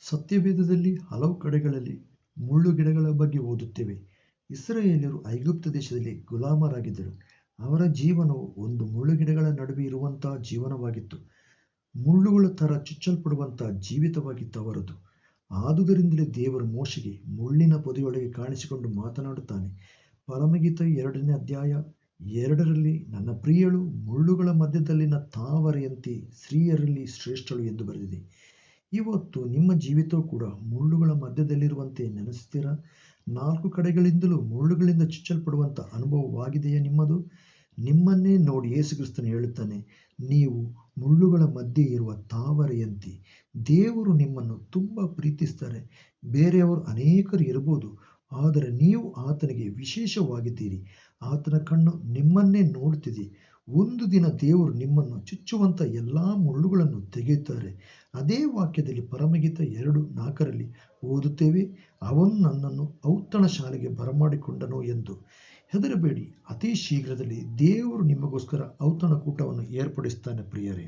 ಸತ್ಯವೇದದಲ್ಲಿ ಹಲವು ಕಡೆಗಳಲ್ಲಿ ಮುಳ್ಳು ಗಿಡಗಳ ಬಗ್ಗೆ ಓದುತ್ತೇವೆ. ಇಸ್ರಾಯೇಲ್ಯರು ಐಗುಪ್ತ ದೇಶದಲ್ಲಿ ಗುಲಾಮರಾಗಿದ್ದರು. ಅವರ ಜೀವನವು ಒಂದು ಮುಳ್ಳು ಗಿಡಗಳ ನಡುವೆ ಇರುವಂತಹ ಜೀವನವಾಗಿತ್ತು. ಮುಳ್ಳುಗಳ ಥರ ಚುಚ್ಚಲ್ಪಡುವಂತಹ ಜೀವಿತವಾಗಿತ್ತು ಅವರದು. ಆದುದರಿಂದಲೇ ದೇವರು ಮೋಶೆಗೆ ಮುಳ್ಳಿನ ಪೊದೆಯೊಳಗೆ ಕಾಣಿಸಿಕೊಂಡು ಮಾತನಾಡುತ್ತಾನೆ. ಪರಮಗೀತ ಎರಡನೇ ಅಧ್ಯಾಯ ಎರಡರಲ್ಲಿ, ನನ್ನ ಪ್ರಿಯಳು ಮುಳ್ಳುಗಳ ಮಧ್ಯದಲ್ಲಿನ ತಾವರೆಯಂತೆ ಸ್ತ್ರೀಯರಲ್ಲಿ ಶ್ರೇಷ್ಠಳು ಎಂದು ಬರೆದಿದೆ. ಇವತ್ತು ನಿಮ್ಮ ಜೀವಿತವು ಕೂಡ ಮುಳ್ಳುಗಳ ಮಧ್ಯದಲ್ಲಿರುವಂತೆ ನೆನೆಸ್ತೀರಾ ನಾಲ್ಕು ಕಡೆಗಳಿಂದಲೂ ಮುಳ್ಳುಗಳಿಂದ ಚುಚ್ಚಲ್ಪಡುವಂಥ ಅನುಭವವಾಗಿದೆಯೇ ನಿಮ್ಮದು? ನಿಮ್ಮನ್ನೇ ನೋಡಿ ಯೇಸುಕ್ರಿಸ್ತನು ಹೇಳುತ್ತಾನೆ, ನೀವು ಮುಳ್ಳುಗಳ ಮಧ್ಯೆ ಇರುವ ತಾವರೆಯಂತೆ ದೇವರು ನಿಮ್ಮನ್ನು ತುಂಬ ಪ್ರೀತಿಸ್ತಾರೆ. ಬೇರೆಯವರು ಅನೇಕರು ಇರಬಹುದು ಆದರೆ ನೀವು ಆತನಿಗೆ ವಿಶೇಷವಾಗಿದ್ದೀರಿ. ಆತನ ಕಣ್ಣು ನಿಮ್ಮನ್ನೇ ನೋಡುತ್ತಿದೆ. ಒಂದು ದಿನ ದೇವರು ನಿಮ್ಮನ್ನು ಚುಚ್ಚುವಂಥ ಎಲ್ಲ ಮುಳ್ಳುಗಳನ್ನು ತೆಗೆಯುತ್ತಾರೆ. ಅದೇ ವಾಕ್ಯದಲ್ಲಿ ಪರಮಗೀತ ಎರಡು ನಾಲ್ಕರಲ್ಲಿ ಓದುತ್ತೇವೆ, ಅವನು ನನ್ನನ್ನು ಔತಣ ಶಾಲೆಗೆ ಬರಮಾಡಿಕೊಂಡನು ಎಂದು. ಹೆದರಬೇಡಿ, ಅತಿ ಶೀಘ್ರದಲ್ಲಿ ದೇವರು ನಿಮಗೋಸ್ಕರ ಔತಣ ಕೂಟವನ್ನು ಏರ್ಪಡಿಸ್ತಾನೆ ಪ್ರಿಯರೇ.